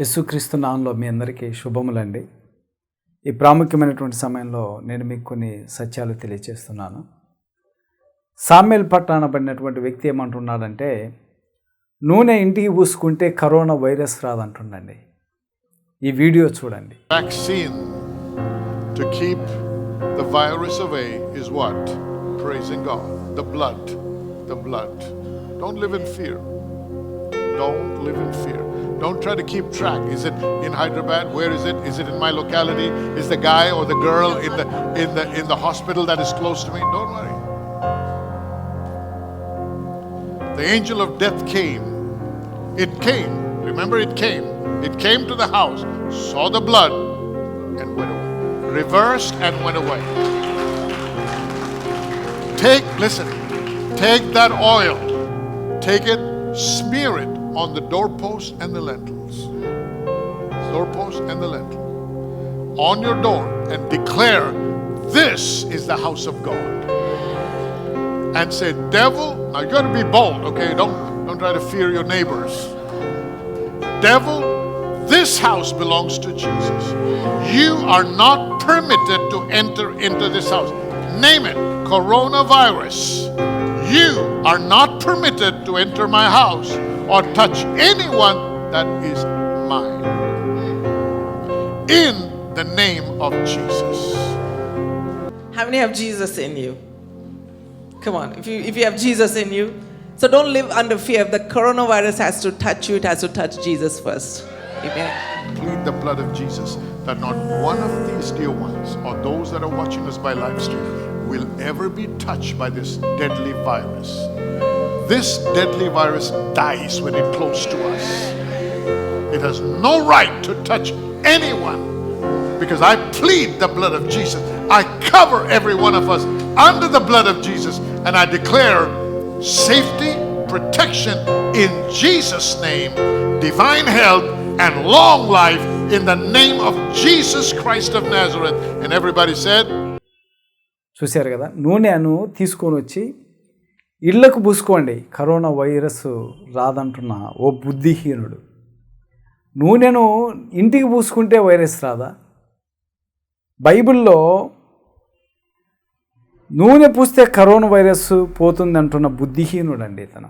యేసుక్రీస్తు నామంలో మీ అందరికీ శుభములండి ఈ ప్రాముఖ్యమైనటువంటి సమయంలో నేను మీకు కొన్ని సత్యాలు తెలియజేస్తున్నాను సామ్యల్ పట్టానబడినటువంటి వ్యక్తి ఏమంటున్నాడంటే నూనె ఇంటికి పూసుకుంటే కరోనా వైరస్ రాదంటుండండి ఈ వీడియో చూడండి vaccine to keep the virus away is what? Praising God. The blood. The blood. Don't live in fear. Don't live in fear. Don't try to keep track. Is it in Hyderabad? Where is it? Is it in my locality? Is the guy or the girl in the in the in the hospital that is close to me? Don't worry. The angel of death came. It came. Remember, it came. It came to the house, saw the blood, and went away. Reversed and went away. Take, listen, take that oil, take it, smear it on the doorpost and the lentils. Doorpost and the lintel. On your door and declare, This is the house of God. And say, Devil, now you gotta be bold, okay? Don't don't try to fear your neighbors. Devil, this house belongs to Jesus. You are not permitted to enter into this house. Name it coronavirus. You are not permitted to enter my house or touch anyone that is mine. In the name of Jesus. How many have Jesus in you? Come on, if you if you have Jesus in you, so don't live under fear. If the coronavirus has to touch you, it has to touch Jesus first. Amen. plead the blood of Jesus that not one of these dear ones or those that are watching us by live stream will ever be touched by this deadly virus. This deadly virus dies when it close to us. It has no right to touch anyone because I plead the blood of Jesus. I cover every one of us under the blood of Jesus and I declare safety, protection in Jesus' name, divine health, and long life in the name of Jesus Christ of Nazareth. And everybody said, చూశారు కదా నూనెను తీసుకొని వచ్చి ఇళ్ళకు పూసుకోండి. Corona virus రాదంటున్న ఓ బుద్ధిహీనుడు. నూనెను ఇంటికి పూసుకుంటే virus రాదా? బైబిల్లో నూనె పూస్తే కరోనా వైరస్ పోతుంది అంటున్న బుద్ధిహీనుడు అండి ఇతను.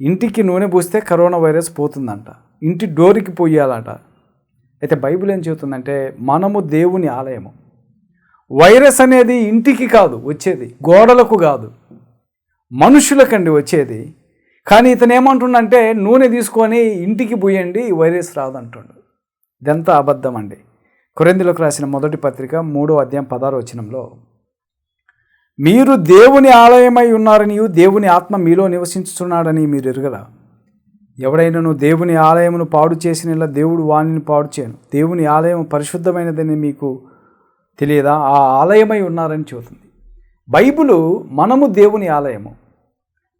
ఇంటికి నూనె పూస్తే కరోనా వైరస్ పోతుందంట. ఇంటి డోరికి పోయాలట. అయితే బైబిల్ ఏం చెబుతుందంటే మనము దేవుని ఆలయము. వైరస్ అనేది ఇంటికి కాదు వచ్చేది గోడలకు కాదు. మనుషులకండి వచ్చేది. కానీ ఇతను ఏమంటుండంటే నూనె తీసుకొని ఇంటికి పోయండి వైరస్ రాదంటుండు. ఇదంతా అబద్ధం అండి కొరిందులకు రాసిన మొదటి పత్రిక మూడో అధ్యాయం పదారు వచనంలో మీరు దేవుని ఆలయమై ఉన్నారని దేవుని ఆత్మ మీలో నివసించుతున్నాడని మీరు ఎరుగరా? ఎవడైనాను దేవుని ఆలయమును పాడు చేసిన దేవుడు వాణిని పాడు చేయను? దేవుని ఆలయం పరిశుద్ధమైనదని మీకు తెలియదా? ఆ ఆలయమై ఉన్నారని చెబుతుంది. బైబులు మనము దేవుని ఆలయము.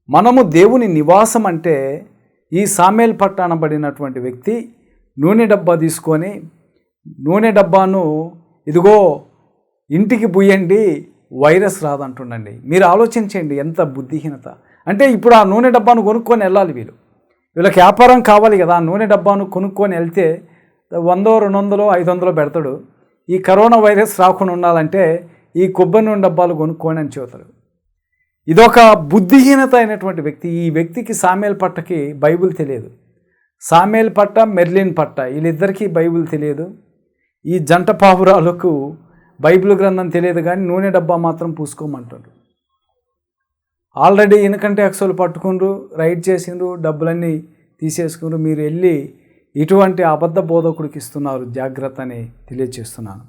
మనము దేవుని నివాసం అంటే ఈ సామేల్ పట్టానబడినటువంటి వ్యక్తి నూనె డబ్బా తీసుకొని నూనె డబ్బాను ఇదిగో ఇంటికి బుయ్యండి వైరస్ రాదంటుండండి. మీరు ఆలోచించండి ఎంత బుద్ధిహీనత. అంటే ఇప్పుడు ఆ నూనె డబ్బాను కొనుక్కొని వెళ్ళాలి వీళ్ళు. వీళ్ళకి వ్యాపారం కావాలి కదా ఆ నూనె డబ్బాను కొనుక్కొని వెళ్తే వందో రెండు వందలో ఐదు వందలో పెడతాడు. ఈ కరోనా వైరస్ రాకుండా ఉండాలంటే ఈ కొబ్బరి నూనె డబ్బాలు కొనుక్కోండి అని చెబుతారు. ఇదొక బుద్ధిహీనత అయినటువంటి వ్యక్తి. ఈ వ్యక్తికి సామేల్ పట్టకి బైబిల్ తెలియదు. సామేల్ పట్ట మెర్లిన్ పట్ట వీళ్ళిద్దరికీ బైబిల్ తెలియదు. ఈ జంట పావురాలకు బైబిల్ గ్రంథం తెలియదు కానీ నూనె డబ్బా మాత్రం పూసుకోమంటారు ఆల్రెడీ ఇన్కమ్ ట్యాక్స్ పట్టుకుండ్రు రైడ్ చేసిండ్రు డబ్బులన్నీ తీసేసుకుండ్రు. మీరు వెళ్ళి ఇటువంటి అబద్ధ బోధకుడికి ఇస్తున్నారు. జాగ్రత్త అని తెలియజేస్తున్నాను.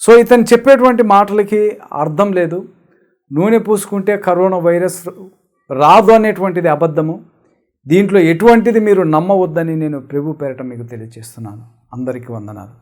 సో ఇతను చెప్పేటువంటి మాటలకి అర్థం లేదు. నూనె పూసుకుంటే కరోనా వైరస్ రాదు అనేటువంటిది అబద్ధము. దీంట్లో ఎటువంటిది మీరు నమ్మవద్దని నేను ప్రభు పేరట మీకు తెలియజేస్తున్నాను. అందరికీ వందనాలు.